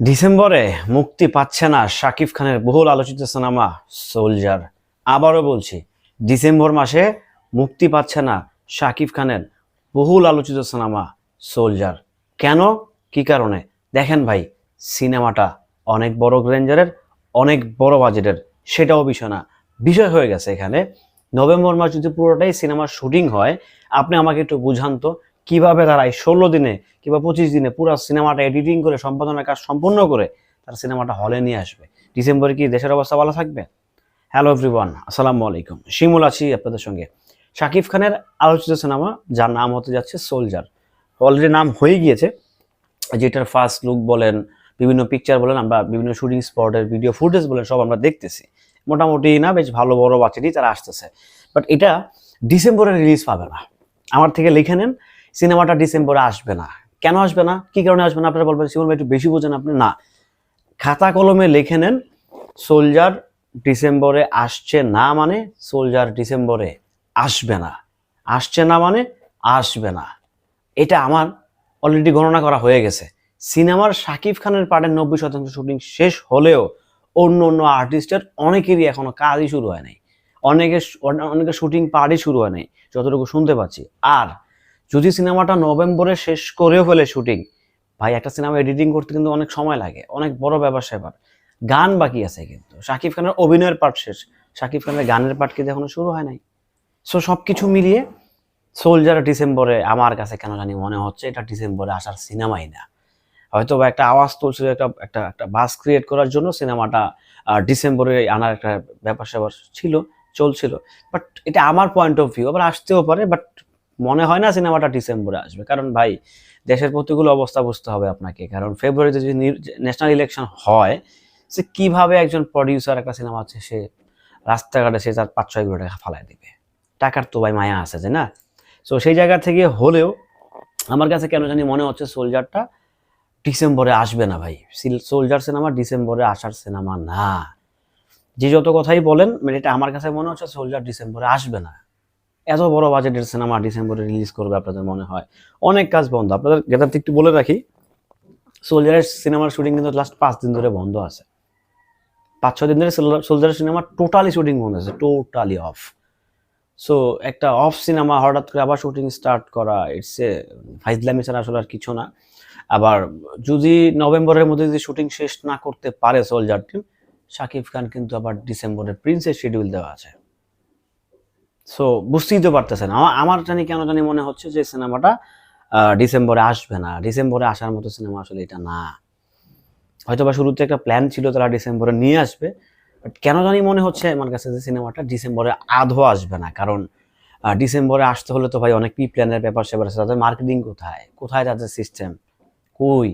ডিসেম্বরে মুক্তি পাচ্ছে না শাকিব খানের বহুল আলোচিত সিনেমা সোলজার। আবারও বলছি, ডিসেম্বর মাসে মুক্তি পাচ্ছে না শাকিব খানের বহুল আলোচিত সিনেমা সোলজার। কেন? কি কারণে? দেখেন ভাই, সিনেমাটা অনেক বড় রেঞ্জারের, অনেক বড় বাজেটের, সেটাও বিষয় না। বিষয় হয়ে গেছে এখানে, নভেম্বর মাস যদি পুরোটাই সিনেমার শুটিং হয়, আপনি আমাকে একটু বুঝান তো কীভাবে তারা এই ষোলো দিনে কিংবা পঁচিশ দিনে পুরো সিনেমাটা এডিটিং করে, সম্পাদনার কাজ সম্পূর্ণ করে তার সিনেমাটা হলে নিয়ে আসবে। ডিসেম্বরে কি দেশের অবস্থা ভালো থাকবে? হ্যালো এভরিওয়ান আসসালামু আলাইকুম। শিমুল আছি আপনাদের সঙ্গে। শাকিব খানের আলোচিত সিনেমা, যার নাম হতে যাচ্ছে সোলজার অলরেডি নাম হয়ে গিয়েছে, যেটার ফার্স্ট লুক বলেন, বিভিন্ন পিকচার বলেন, আমরা বিভিন্ন শুটিং স্পটের ভিডিও ফুটেজ বলেন, সব আমরা দেখতেছি। মোটামুটি না, বেশ ভালো বড় বাচ্চাটি তারা আসতেছে। বাট এটা ডিসেম্বরে রিলিজ পাবে না। আমার থেকে লিখে নেন সিনেমাটা ডিসেম্বরে আসবে না। কেন আসবে না? কি কারণে আসবে না? আপনারা বলবেন ভাই, একটু বেশি বোঝেন আপনি। না। খাতা কলমে লিখে নেন, সোলজার ডিসেম্বরে আসছে না মানে সোলজার ডিসেম্বরে আসবে না। আসছে না মানে আসবে না। এটা আমার অলরেডি গণনা করা হয়ে গেছে। সিনেমার শাকিব খানের পার্টের নব্বই শতাংশ শুটিং শেষ হলেও অন্য অন্য আর্টিস্টের অনেকেরই এখনও কাজই শুরু হয় নাই। অনেকের অনেকের শুটিং পার্টই শুরু হয় নাই, যতটুকু শুনতে পাচ্ছি। আর যদি সিনেমাটা নভেম্বরে শেষ করেও ফেলে শুটিং, ভাই, একটা সিনেমা এডিটিং করতে কিন্তু অনেক সময় লাগে, অনেক বড় ব্যাপার স্যাপার। গান বাকি আছে কিন্তু। শাকিব খানের অভিনয়ের পার্ট শেষ। শাকিব খানের গানের পার্ট কিন্তু এখনও শুরু হয় নাই। সো সব কিছু মিলিয়ে সোলজার ডিসেম্বরে আমার কাছে কেন জানি মনে হচ্ছে এটা ডিসেম্বরে আসার সিনেমাই না। হয়তো বা একটা আওয়াজ তুলছিল একটা একটা একটা বাস ক্রিয়েট করার জন্য সিনেমাটা ডিসেম্বরে আনার একটা ব্যাপার স্যাপার ছিল, চলছিল। বাট এটা আমার পয়েন্ট অফ ভিউ আবার আসতেও পারে বাট মনে হয় না সিনেমাটা ডিসেম্বরে আসবে। কারণ ভাই, দেশের প্রতিকূল অবস্থা বুঝতে হবে আপনাকে। কারণ ফেব্রুয়ারিতে যদি ন্যাশনাল ইলেকশন হয়, সে কীভাবে একজন প্রডিউসার একটা সিনেমা আছে সে রাস্তাঘাটে সে তার পাঁচ ছয় কোটি টাকা ফালাই দেবে। টাকার তো ভাই মায়া আছে যে না? সো সেই জায়গা থেকে হলেও আমার কাছে কেন জানি মনে হচ্ছে সোলজারটা ডিসেম্বরে আসবে না ভাই। সোলজার সিনেমা ডিসেম্বরে আসার সিনেমা না। যে যত কথাই বলেন মানে এটা আমার কাছে মনে হচ্ছে সোলজার ডিসেম্বরে আসবে না। এত বড় বাজেটের সিনেমা ডিসেম্বরে রিলিজ করবে আপনাদের মনে হয়? অনেক কাজ বন্ধ। আপনাদের গেটার একটু বলে রাখি সোলজারের সিনেমার শুটিং কিন্তু লাস্ট পাঁচ দিন ধরে বন্ধ আছে। পাঁচ ছ দিন ধরে সোলজারের সিনেমা টোটালি শুটিং বন্ধ আছে টোটালি অফ সো একটা অফ সিনেমা হঠাৎ করে আবার শুটিং স্টার্ট করা ইটস এ ফাইজলামি ছাড়া আসলে আর কিছু না। আবার যদি নভেম্বরের মধ্যে যদি শুটিং শেষ না করতে পারে সোলজার টিম শাকিব খান কিন্তু আবার ডিসেম্বরের প্রিন্সের শিডিউল দেওয়া আছে। সো বুঝতেই তো পারতেছেন। আমার আমার জানি কেন জানি মনে হচ্ছে যে সিনেমাটা ডিসেম্বরে আসবে না। ডিসেম্বরে আসার মতো সিনেমা আসলে এটা না। হয়তো বা শুরুতে একটা প্ল্যান ছিল তারা ডিসেম্বরে নিয়ে আসবে, বাট কেন জানি মনে হচ্ছে আমার কাছে যে সিনেমাটা ডিসেম্বরে আধো আসবে না। কারণ ডিসেম্বরে আসতে হলে তো ভাই অনেক প্রি প্ল্যানের ব্যাপার স্যাপার আছে। তাদের মার্কেটিং কোথায়? কোথায় তাদের সিস্টেম? কই?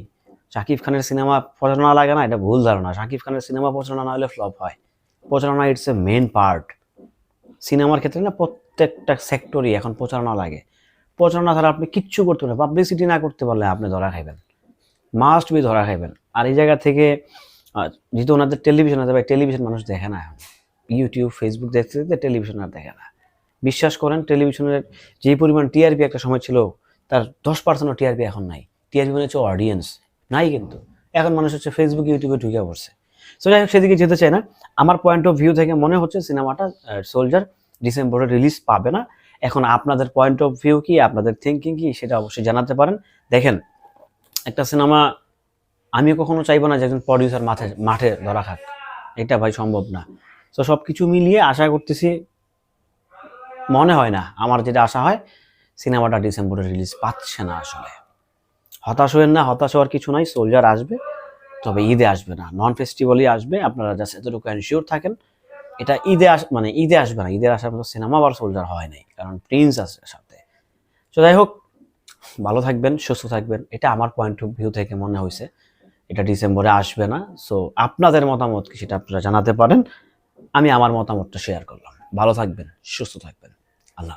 শাকিব খানের সিনেমা প্রচারণা লাগে না? এটা ভুল ধারণা। শাকিব খানের সিনেমা প্রচারণা না হলে ফ্লপ হয়। প্রচারণা ইটস এ মেন পার্ট। সিনেমার ক্ষেত্রে না প্রত্যেকটা সেক্টরই এখন প্রচারণা লাগে। প্রচারণা ছাড়া আপনি কিচ্ছু করতে পারবেন পাবলিসিটি না করতে পারলে আপনি ধরা খাইবেন। মাস্ট বি ধরা খাইবেন। আর এই জায়গা থেকে যেহেতু ওনাদের টেলিভিশন আছে, ভাই টেলিভিশন মানুষ দেখে না এখন। ইউটিউব ফেসবুক দেখতে দেখতে টেলিভিশন আর দেখে না। বিশ্বাস করেন টেলিভিশনের যে পরিমাণ টিআরপি একটা সময় ছিল, তার দশ পার্সেন্টও টিআরপি এখন নাই। টিআরপি মানে হচ্ছে অডিয়েন্স নাই কিন্তু। এখন মানুষ হচ্ছে ফেসবুক ইউটিউবে ঢুকে পড়ছে। সো যাই হোক, সেদিকে যেতে চাই না। আমার পয়েন্ট অফ ভিউ থেকে মনে হচ্ছে সিনেমাটা সোলজার ডিসেম্বরে রিলিজ পাবে না। এখন আপনাদের পয়েন্ট অফ ভিউ কি, আপনাদের থিঙ্কিং কি, সেটা অবশ্যই জানাতে পারেন। দেখেন, একটা সিনেমা আমি কখনো চাইব না যে একজন প্রডিউসার মাঠে মাঠে ধরা খাক। এটা ভাই সম্ভব না। তো সব কিছু মিলিয়ে আশা করতেছি, মনে হয় না, আমার যেটা আশা হয়, সিনেমাটা ডিসেম্বরে রিলিজ পাচ্ছে না আসলে। হতাশ হবেন না, হতাশ হওয়ার কিছু নাই সোলজার আসবে। তবে ঈদে আসবে না। নন ফেস্টিভ্যালই আসবে, আপনারা জাস্ট এতটুকু এনশিওর থাকেন। এটা ঈদে আস মানে ঈদে আসবে না, ঈদের আসার মতো সিনেমা আবার সোলজার হয় নাই, কারণ প্রিন্স আছে সাথে। তো যাই হোক, ভালো থাকবেন, সুস্থ থাকবেন, এটা আমার পয়েন্ট অফ ভিউ থেকে মনে হয়েছে এটা ডিসেম্বরে আসবে না সো আপনাদের মতামত কি সেটা আপনারা জানাতে পারেন। আমি আমার মতামতটা শেয়ার করলাম। ভালো থাকবেন, সুস্থ থাকবেন। আল্লাহ।